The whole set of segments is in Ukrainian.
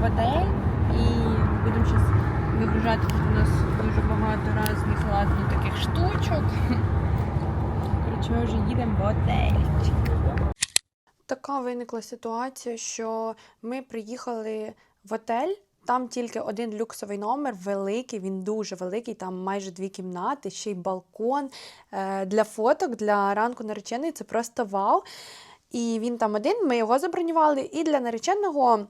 в отель і будемо зараз вигружати. Тут у нас дуже багато різних ладних таких штучок. Коротше, вже їдемо в отельчик. Така виникла ситуація, що ми приїхали в отель. Там тільки один люксовий номер, великий, він дуже великий, там майже дві кімнати, ще й балкон. Е, Для фоток, для ранку нареченої це просто вау. І він там один, ми його забронювали. І для нареченого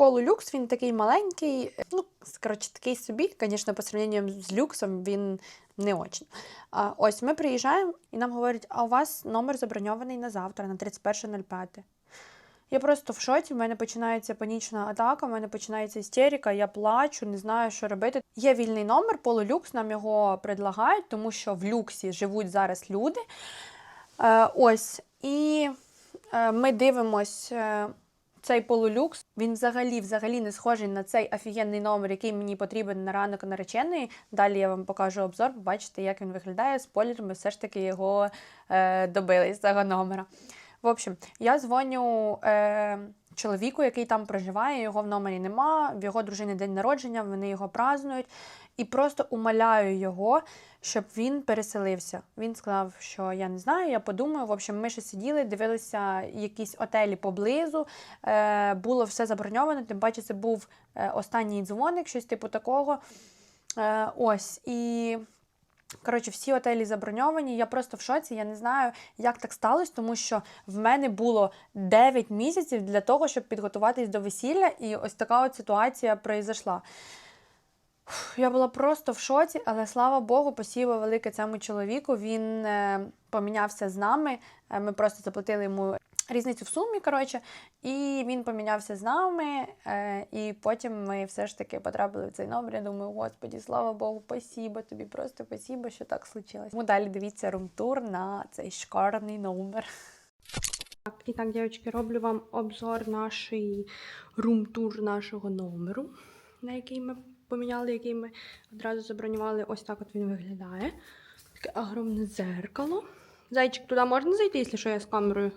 полулюкс, він такий маленький, е, ну, коротше, такий собі, звісно, по сравненню з люксом він не очень. А, ось ми приїжджаємо і нам говорять, а у вас номер заброньований на завтра, на 31.05. Я просто в шоці, в мене починається панічна атака, в мене починається істерика, я плачу, не знаю, що робити. Є вільний номер, полулюкс, нам його предлагають, тому що в люксі живуть зараз люди. Е, ось. І е, ми дивимось е, цей полулюкс. Він взагалі, взагалі не схожий на цей офігенний номер, який мені потрібен на ранок нареченої. Далі я вам покажу обзор, побачите, як він виглядає. Спойлер, все ж таки його е, добили з цього номера. В общем, я дзвоню е, чоловіку, який там проживає, його в номері нема, в його дружини день народження, вони його празднують. І просто умоляю його, щоб він переселився. Він сказав, що я не знаю, я подумаю. В общем, ми ще сиділи, дивилися якісь отелі поблизу. Е, було все заброньовано, тим паче це був е, останній дзвоник, щось типу такого. Е, ось. І Коротше, всі отелі заброньовані. Я просто в шоці. Я не знаю, як так сталося, тому що в мене було 9 місяців для того, щоб підготуватись до весілля, і ось така от ситуація произошла. Я була просто в шоці, але слава Богу, посіва велике цьому чоловіку. Він е, помінявся з нами. Е, ми просто заплатили йому різницю в сумі, коротше, і він помінявся з нами. Е, і потім ми все ж таки потрапили в цей номер. Я думаю, господі, слава Богу, спасіба тобі, просто спасіба, що так случилось. Тому далі дивіться румтур на цей шикарний номер. Так, і так, дівчатки, роблю вам обзор нашої рум-тур нашого номеру, на який ми поміняли, який ми одразу забронювали. Ось так от він виглядає. Таке огромне дзеркало. Зайчик, туди можна зайти, якщо що я з камерою?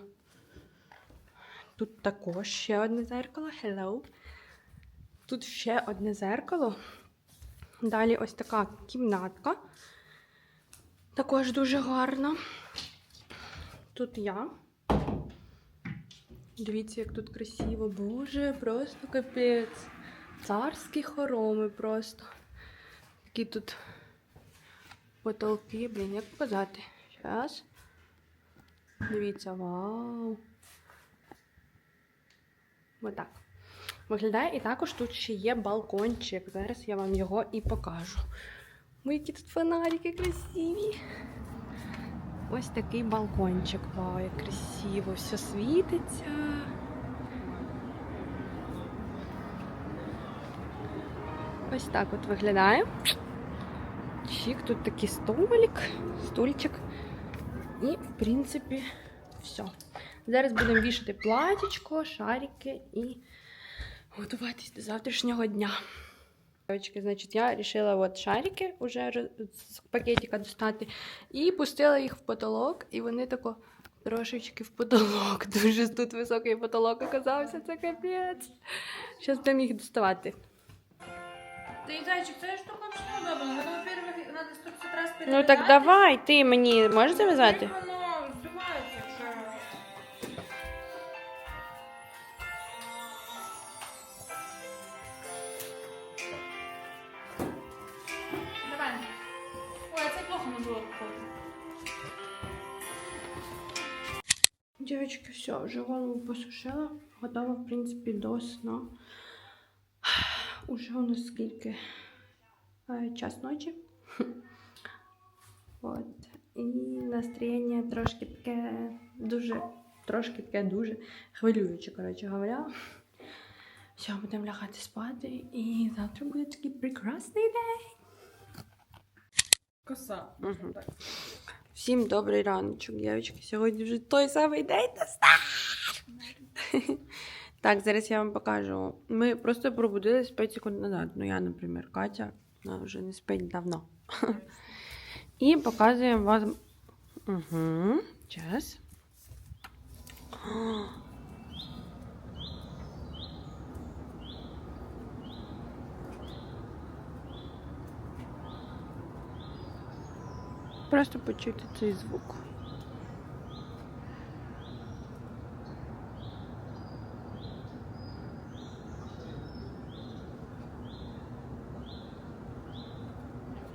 Тут також ще одне зеркало. Hello. Тут ще одне зеркало. Далі ось така кімнатка. Також дуже гарна. Тут я. Дивіться, як тут красиво. Боже, просто капець. Царські хороми просто. Такі тут потолки, блін, як показати? Зараз. Дивіться, вау. Отак. Виглядає і також тут ще є балкончик. Зараз я вам його і покажу. Ой, які тут фонарики красиві. Ось такий балкончик. Вау, як красиво, все світиться. Ось так от виглядає. Чик, тут такий столик, стульчик. І, в принципі, все. Зараз будемо вішати платічко, шарики і готуватись до завтрашнього дня. Дівчатки, значить, я вирішила от шарики роз- з пакетика достати і пустила їх в потолок, і вони тако трошечки в потолок. Дуже тут високий потолок оказався, це капець. Зараз будемо їх доставати. Ты, зайчик, це штука вообще удобно. Это, во-первых, надо 150 раз Ну перебирать. так давай, ти мені можеш зав'язати? Як Воно здувається, якщо... Давай. Ой, а це плохо не було походу. Дівчатки, все, вже голову посушила. Готова, в принципі, до сна. Уже у нас скільки? Е, Час ночі. От. І настроєння трошки таке дуже, трошки таке дуже хвилююче, коротше говоря. Все, будемо лягати спати, і завтра буде такий прекрасний день. Коса. Мгм. Всім добрий раночок, дівчатки. Сьогодні вже той самий день настав. Так, зараз я вам покажу. Ми просто пробудились 5 секунд назад. Ну, я, наприклад, Катя, вона вже не спить давно. І показуємо вам. Угу, час. Просто почути цей звук.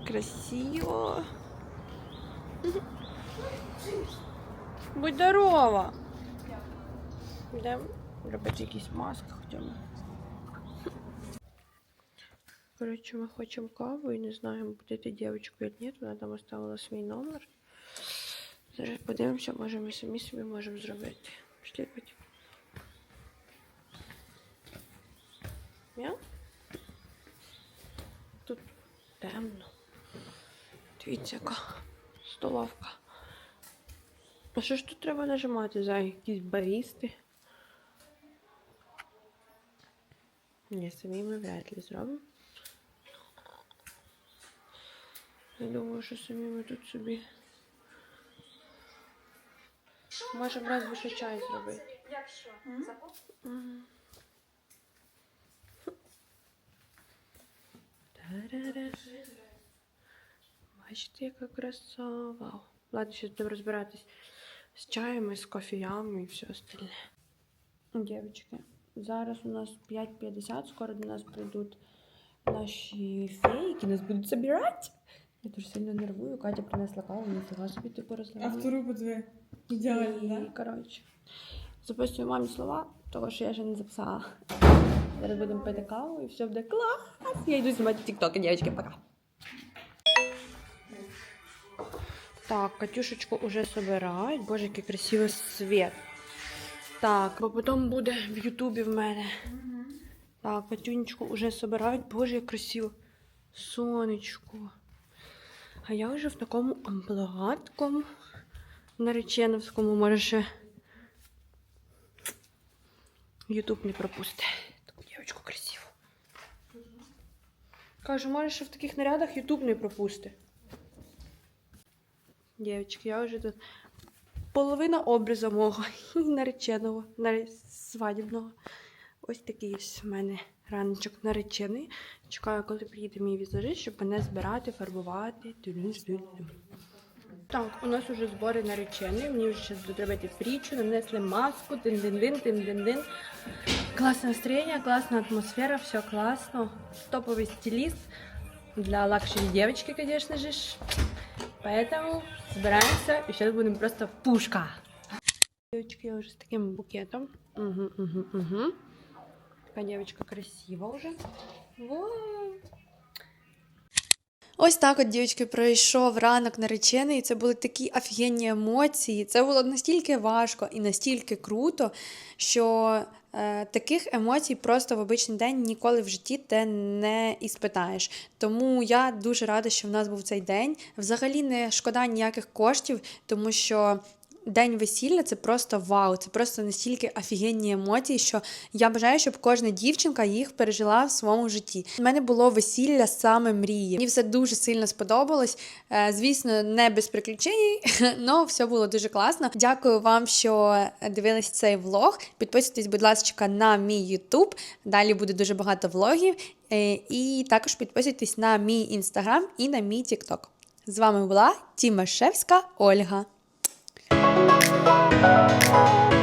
Красиво. Будь здорова. Йдемо робити якісь маски хочемо. Коротше, ми хочемо каву і не знаємо, буде ти дівчинкою чи ні. Вона там оставила свій номер. Зараз подивимося, може ми самі собі можемо зробити. Пішли хоч. Я? Тут темно. Дивіться, яка столовка. А що ж тут треба нажимати за якісь барісти? Ні, самі ми вряд ли зробимо. Я думаю, що самі ми тут собі. Можемо раз більше чай зробити. Якщо забув? Та-ра-ра. Бачите, яка краса. Вау. Ладно, зараз будемо розбиратись з чаєм, і з кофеями і все остальне. Дівчатки, зараз у нас 5.50, скоро до нас прийдуть наші феї, які нас будуть забирати. Я дуже сильно нервую. Катя принесла каву, ніфіга собі типу розливала. А втору подиви. Ідеально, да? коротше, записую мамі слова, того, що я ще не записала. Зараз будемо пити каву і все буде клас. Я йду знімати тіктоки, дівчатки, пока. Так, Катюшечку уже собирають. Боже, який красивий світ. Так, бо потім буде в Ютубі в мене. Так, Катюнечку уже собирають. Боже, як красиво. Сонечко. А я вже в такому амплуаткому нареченовському, може Ютуб не пропусте. Таку дівчинку красиву. Кажу, може, ще в таких нарядах Ютуб не пропусте. Дівчатки, я вже тут половина образу мого нареченого, наре- свадібного. Ось такий ось в мене раночок наречений. Чекаю, коли приїде мій візажист, щоб мене збирати, фарбувати. Так, у нас уже збори наречені. Мені вже зараз буде робити притчу, нанесли маску, тин-дин-дин, тин-дин-дин. Класне настроєння, класна атмосфера, все класно. Топовий стиліст для девочки, конечно же. ж. Поэтому собираемся и сейчас будем просто пушка. Девочки, я уже с таким букетом. Угу, угу, угу. Такая девочка красивая уже. Вау. Ось так от, дівчатки, пройшов ранок наречений. і Це були такі офігенні емоції. Це було настільки важко і настільки круто, що е, таких емоцій просто в обичний день ніколи в житті ти не іспитаєш. Тому я дуже рада, що в нас був цей день. Взагалі не шкода ніяких коштів, тому що. День весілля це просто вау, це просто настільки офігенні емоції, що я бажаю, щоб кожна дівчинка їх пережила в своєму житті. У мене було весілля саме мрії. Мені все дуже сильно сподобалось. Е, Звісно, не без приключень, але все було дуже класно. Дякую вам, що дивились цей влог. Підписуйтесь, будь ласка, на мій YouTube. Далі буде дуже багато влогів. Е, І також підписуйтесь на мій інстаграм і на мій TikTok. З вами була Тімашевська Ольга. Música